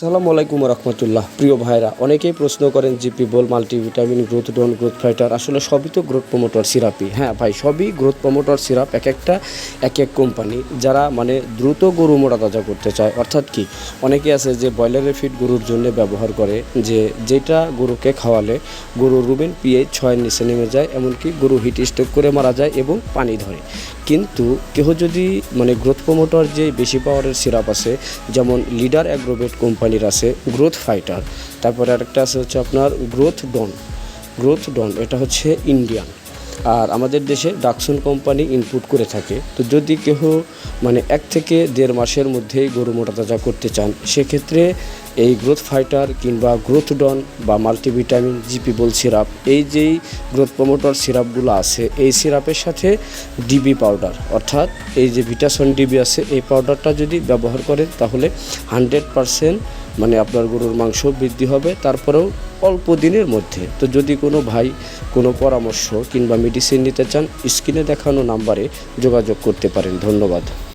আসসালামু আলাইকুম রহমতুল্লাহ। প্রিয় ভাইরা, অনেকেই প্রশ্ন করেন, জিপি, বল, multivitamin, growth don, growth fighter, আসলে সবই তো গ্রোথ প্রমোটর সিরাপই। হ্যাঁ ভাই, সবই গ্রোথ প্রমোটর সিরাপ, এক একটা, এক এক কোম্পানি। যারা মানে দ্রুত গরু মোটা তাজা করতে চায়, অর্থাৎ কি? অনেকে আছে যে ব্রয়লারের ফিড গরুর জন্য ব্যবহার করে, যে যেটা গরুকে খাওয়ালে গরুর রুবেন পিএইচ ছয়ের নিচে নেমে যায়, এমনকি গরু হিট স্ট্রোক করে মারা যায় এবং পানি ধরে। কিন্তু কেহ যদি মানে গ্রোথ প্রমোটর যে বেশি পাওয়ারের সিরাপ আছে, যেমন লিডার অ্যাগ্রোভেট কোম্পানির আছে গ্রোথ ফাইটার তারপরে আরেকটা আছে হচ্ছে আপনার গ্রোথ ডন গ্রোথ ডন এটা হচ্ছে ইন্ডিয়ান আর আমাদের দেশে ডাকসন কোম্পানি ইনপুট করে থাকে। তো যদি কেহ মানে এক থেকে দেড় মাসের মধ্যেই গরু মোটা তাজা করতে চান, সেক্ষেত্রে এই গ্রোথ ফাইটার কিংবা গ্রোথ ডন বা মাল্টিভিটামিন জিপি বল সিরাপ এই যেই গ্রোথ প্রমোটর সিরাপগুলো আছে, এই সিরাপের সাথে ডিবি পাউডার অর্থাৎ এই যে ভিটাসন ডিবি আছে, এই পাউডারটা যদি ব্যবহার করেন তাহলে হান্ড্রেড পারসেন্ট মানে আপনার গরুর মাংস বৃদ্ধি হবে, তারপরেও অল্প দিনের মধ্যে। তো যদি কোনো ভাই কোনো পরামর্শ কিংবা মেডিসিন নিতে চান, স্ক্রিনে দেখানো নাম্বারে যোগাযোগ করতে পারেন। ধন্যবাদ।